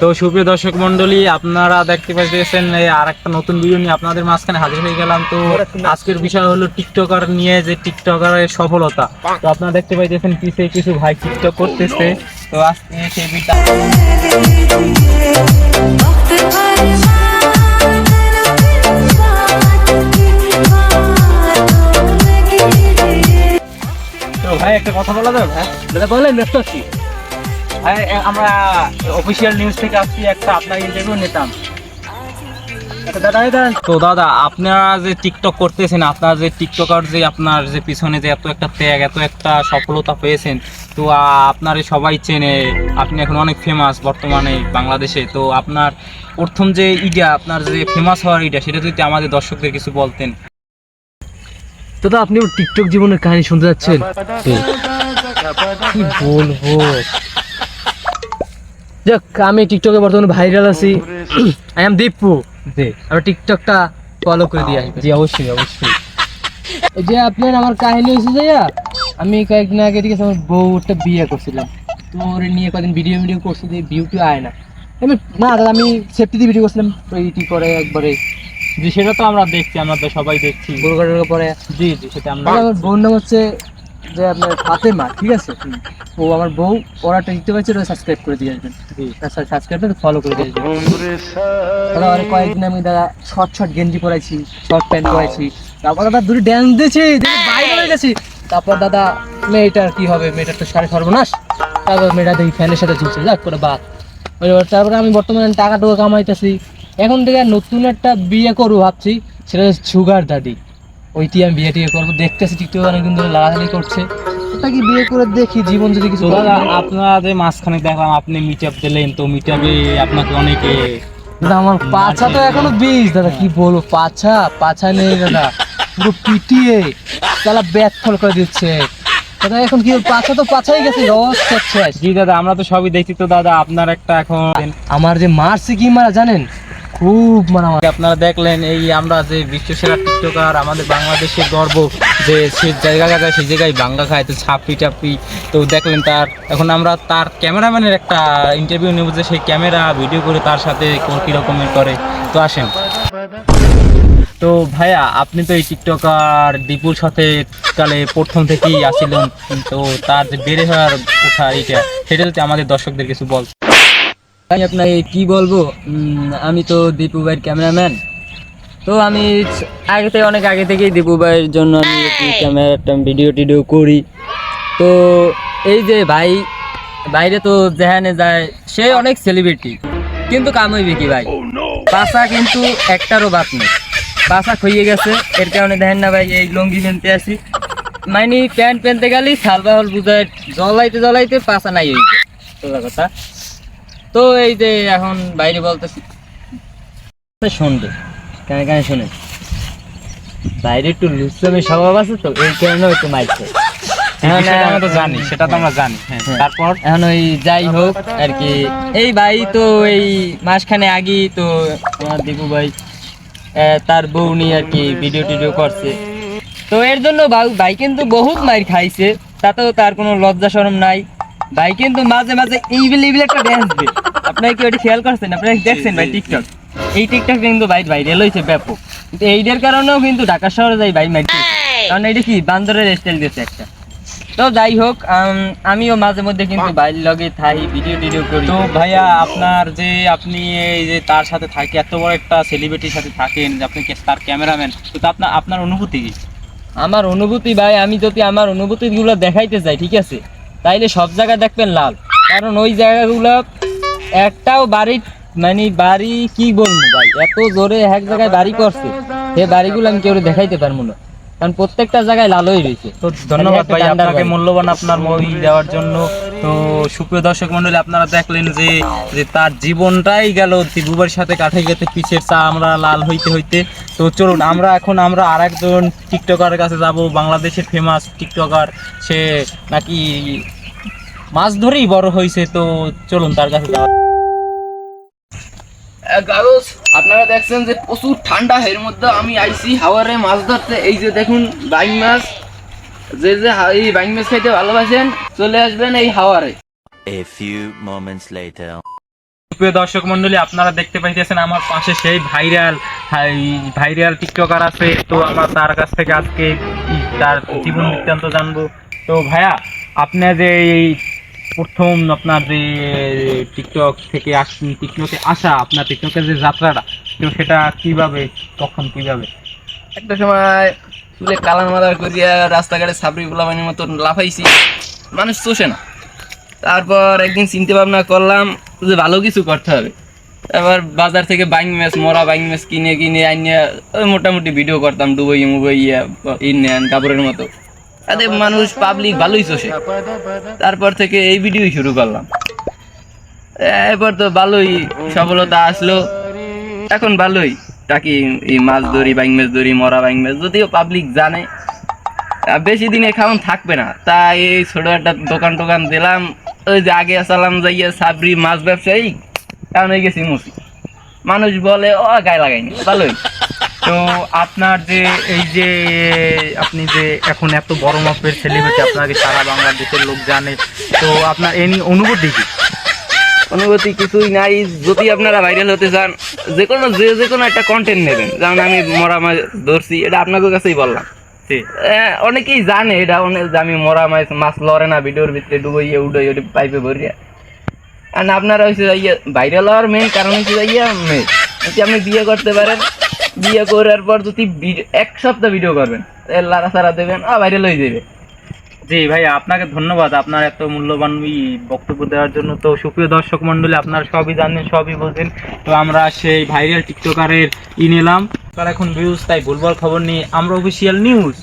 তো সুপ্রিয় দর্শক মন্ডলী, আপনারা দেখতে পাচ্ছেন আর একটা নতুন ভিডিও নিয়ে আপনাদের মাঝখানে হাজির হয়ে গেলাম। তো আজকের বিষয় হলো টিকটকার নিয়ে যে টিকটকারের সফলতা। তো আপনারা দেখতে পাইতেছেন পিছে কিছু ভাই টিকটক করতেছে। তো আজকে সেই ভাই, একটা কথা বলা যাবে? হ্যাঁ দাদা বলেন। ব্যস্ত আছি ভাই আমরা অফিসিয়াল নিউজ থেকে আসছি একটা আপনার ইন্টারভিউ নিতাম তো দাদা আপনারা যে টিকটক করতেছেন আপনার যে টিকটকার যে আপনার যে পিছনে যে এত একটা ত্যাগ এত একটা সফলতা পেয়েছেন তো আপনারে সবাই চেনে আপনি এখন অনেক ফেমাস বর্তমানে বাংলাদেশে তো আপনার প্রথম যে ইডিয়া আপনার যে ফেমাস হওয়ার ইডিয়া সেটা যদি আমাদের দর্শকদের কিছু বলতেন তো দাদা আপনি টিকটক জীবনের কাহিনী শুনতে যাচ্ছেন কি বলব যাক আমি টিকটকে বর্তমানে ভাইরাল আছি। I am Dipu ji. আমি টিকটকটা ফলো করে দিয়ে আসি জি অবশ্যই অবশ্যই। যে আপনার আমার কাহিনী হয়েছে যে আমি কয়েকদিন আগে ঠিক আছে আমার বউটা বিয়ে করছিলাম। তো ওর নিয়ে কদিন ভিডিও ভিডিও করছি যে বিউটি আয় না। আমি না দাদা আমি সেফটি দিয়ে ভিডিও করছিলাম। তো এইটি করে একবারে। জি সেটা তো আমরা দেখছি আমরা তো সবাই দেখছি। গরু পরে। জি জি সেটা আমরা আমার বউর নাম হচ্ছে যে আপনার ফাতেমা ঠিক আছে? ও আমার বউ পড়াটা দিতে পারছে ওটা সাবস্ক্রাইব করে দিয়ে আসবেন। জি। সাবস্ক্রাইব ফলো করে দিয়ে আসবেন। দাদা অনেক কয়েকদিন আমি দাদা শর্ট শর্ট গেঞ্জি পরাইছি শর্ট প্যান্ট পরাইছি। তারপর দাদা দুটো ড্যান্স দিয়েছি বাইরে হয়ে গেছি। তারপর দাদা মেয়েটার কি হবে? মেয়েটার তো সাড়ে সর্বনাশ। তারপর মেয়েটা দেখি ফ্যানের সাথে ঝুলছে যাক করে বাদ। তারপরে আমি বর্তমানে টাকা টুকা কামাইতেছি। এখন থেকে নতুন একটা বিয়ে করব ভাবছি সেটা হচ্ছে সুগার দাদি ওইটি আমি বিয়ে টিয়ে করব। দেখতেছি টিকটক অনেক কিন্তু লাগালাগি করছে। ওটা কি বিয়ে করে দেখি জীবন যদি কিছু আপনাদের মাঝখানে দেখলাম আপনি মিট আপ দিলেন তো মিট আপে আপনাকে অনেকে দাদা আমার পাছা তো এখনও বিষ। দাদা কি বলব পাছা পাছা নেই দাদা। পুরো পিটিয়ে তালা ব্যাট ফল করে দিচ্ছে। দাদা এখন কি পাছা তো পাছাই গেছে জি দাদা আমরা তো সবই দেখছি। তো দাদা আপনার একটা এখন আমার যে মারছে কি মারা জানেন? খুব মারা আপনারা দেখলেন এই আমরা যে বিশ্বসেরা টিকটকার, আমাদের বাংলাদেশের গর্ব যে সে জায়গা যায় সেই জায়গায় বাংলা খায়, তো ছাপি টাপি, তো দেখলেন তার এখন আমরা তার ক্যামেরাম্যানের একটা ইন্টারভিউ নেব যে সেই ক্যামেরা ভিডিও করে তার সাথে কোন কী রকমের করে। তো আসেন। তো ভাইয়া, আপনি তো এই টিকটকার দীপুর সাথে কালে প্রথম থেকেই আসছিলেন তো তার যে বেড়ে হওয়ার কথা এইটা, সেটা যদি আমাদের দর্শকদের কিছু বল ভাই আপনাকে কি বলব? আমি তো দীপু ভাইয়ের ক্যামেরাম্যান। তো আমি আগে থেকে অনেক আগে থেকেই দীপু ভাইয়ের জন্য আমি ক্যামেরা একটা ভিডিও টিডিও করি। তো এই যে ভাই বাইরে তো যেখানে যায় সে অনেক সেলিব্রিটি কিন্তু কাম হইবে কি ভাই? পাশা কিন্তু একটারও বাদ নেই। পাশা খইয়ে গেছে এর কারণে দেখেন না ভাই এই লঙ্গি পেনতে আসি। মানে প্যান্ট পেনতে গেলি সালবাহল বুঝায় জ্বলাইতে জ্বলাইতে পাশা নাই হইছে। কথা। তো এই যে এখন বাইরে বলতেছি। শুনবে কেন কেন শুনে। বাইরে একটু লুচ্ছামি স্বভাব আছে তো এই কারণে একটু মাইছে আমরা তো জানি সেটা তো আমরা জানি হ্যাঁ হ্যাঁ। তারপর? এখন ওই যাই হোক আর কি। এই ভাই তো এই মাসখানে আগেই তো আমার দীপু ভাই তার বউ নিয়ে আর কি ভিডিও টিডিও করছে। তো এর জন্য ভাই কিন্তু বহুত মাইর খাইছে তাতেও তার কোনো লজ্জা শরম নাই। ভাই কিন্তু মাঝে মাঝে এইবিল এইবিল একটা ড্যান্স দেয় আপনারা কি ওটি খেয়াল করছেন? আপনারা দেখছেন ভাই টিকটক এই টিকটক কিন্তু ভাই ভাইরাল হয়েছে ব্যাপক। কিন্তু এইটার কারণেও কিন্তু ঢাকা শহরে যাই ভাই মাইর কারণ এটা কি? বান্দরের স্টাইল দিয়েছে একটা। তো যাই হোক আমিও মাঝে মধ্যে কিন্তু বাইরের লগে থাই ভিডিও টিডিও করি। তো ভাইয়া আপনার যে আপনি এই যে তার সাথে থাকে এত বড় একটা সেলিব্রিটির সাথে থাকেন যে আপনি কে- তার ক্যামেরাম্যান তো তা আপনার আপনার অনুভূতি কি? আমার অনুভূতি ভাই আমি যদি আমার অনুভূতিগুলো দেখাইতে যাই ঠিক আছে? তাইলে সব জায়গায় দেখবেন লাল কারণ ওই জায়গাগুলো একটাও বাড়ি মানে বাড়ি কি বলব ভাই? এত জোরে এক জায়গায় বাড়ি করছে সে বাড়িগুলো আমি কেউ দেখাইতে পারব না। কারণ প্রত্যেকটা জায়গায় লালই রয়েছে। তো ধন্যবাদ ভাই আপনাকে মূল্যবান আপনার মই দেওয়ার জন্য। তো সুপ্রিয় দর্শক মন্ডলী আপনারা দেখলেন যে যে তার জীবনটাই গেল দিবুবার সাথে কাঠে গেতে পিছের চা আমরা লাল হইতে হইতে। তো চলুন আমরা এখন আমরা আরেকজন টিকটকারের কাছে যাব। বাংলাদেশের ফেমাস টিকটকার সে নাকি মাছ ধরেই বড় হয়েছে তো চলুন তার কাছে যাওয়া গাগজ আপনারা দেখছেন যে প্রচুর ঠান্ডা এর মধ্যে আমি আইছি হাওয়ারে মাছ ধরতে। এই যে দেখুন বাইং মাছ। যে যে এই বাইং মাছ খাইতে ভালোবাসেন চলে আসবেন এই হাওয়ারে। A few moments later. প্রিয় দর্শক মন্ডলী আপনারা দেখতে পাইতেছেন আমার পাশে সেই ভাইরাল ভাইরাল টিকটকার আছে। তো আমার তার কাছ থেকে আজকে তার জীবন বৃত্তান্ত জানব। তো ভাইয়া আপনার যে এই প্রথম আপনার যে টিকটক থেকে আস টিকটকে আসা, আপনার টিকটকের যে যাত্রাটা, তো সেটা কীভাবে, কখন কীভাবে? একটা সময় চুলে মালার করিয়া রাস্তাঘাটে সাবরি গোলাবানির মতো লাফাইছি, মানুষ চষে না। তারপর একদিন চিন্তা ভাবনা করলাম যে ভালো কিছু করতে হবে। এবার বাজার থেকে বাইং ম্যাচ মরা বাইং ম্যাচ কিনে কিনে ওই মোটামুটি ভিডিও করতাম ডুবই মুবই ইন্ডিয়ান, কাপড়ের মতো। তাতে মানুষ পাবলিক ভালোই চষে। তারপর থেকে এই ভিডিও শুরু করলাম। এরপর তো ভালোই সফলতা আসলো। এখন ভালোই। টাকি এই মাছ ধরি, বাইং মাছ ধরি, মরা বাইং মাছ, যদিও পাবলিক জানে। বেশি দিনে খাওয়ান থাকবে না। তাই এই ছোট একটা দোকান টোকান দিলাম। ওই যে আগে আসালাম যাইয়া সাবরি মাছ ব্যবসায়ী কারণ হয়ে গেছি মুসি। মানুষ বলে, ও, গায়ে লাগাইনি। ভালোই। তো আপনার যে এই যে আপনি যে এখন এত বড় মাপের সেলিব্রিটি আপনাকে সারা বাংলাদেশের লোক জানে। তো আপনার নিয়ে অনুভূতি কি? অনুভূতি কিছুই নাই। যদি আপনারা ভাইরাল হতে চান যে কোনো যে যে কোনো একটা কন্টেন্ট নেবেন। যেমন আমি মরা মাছ ধরছি এটা আপনাদের কাছেই বললাম। অনেকেই জানে এটা অনেক যে আমি মরা মাছ মাছ লড়ে না ভিডিওর ভিতরে ডুবাইয়া উডাই ওটা পাইপে ভরিয়া। আর আপনারা হচ্ছে ইয়ে ভাইরাল হওয়ার মেইন কারণ হচ্ছে ইয়ে মেয়ে হচ্ছে আপনি বিয়ে করতে পারেন বিয়ে করার পর যদি এক সপ্তাহ ভিডিও করবেন লারা সারা দেবেন আর ভাইরাল হয়ে যাবে। জি, ভাই, আপনাকে ধন্যবাদ। আপনার এত মূল্যবান বক্তব্য দেওয়ার জন্য। তো সুপ্রিয় দর্শক মন্ডলী আপনারা সবই জানেন, সবই বোঝেন। তো আমরা সেই ভাইরাল টিকটকারের ই নিলাম। তার এখন ভিউজ তাই ভুলভাল খবর নিয়ে আমরা অফিসিয়াল নিউজ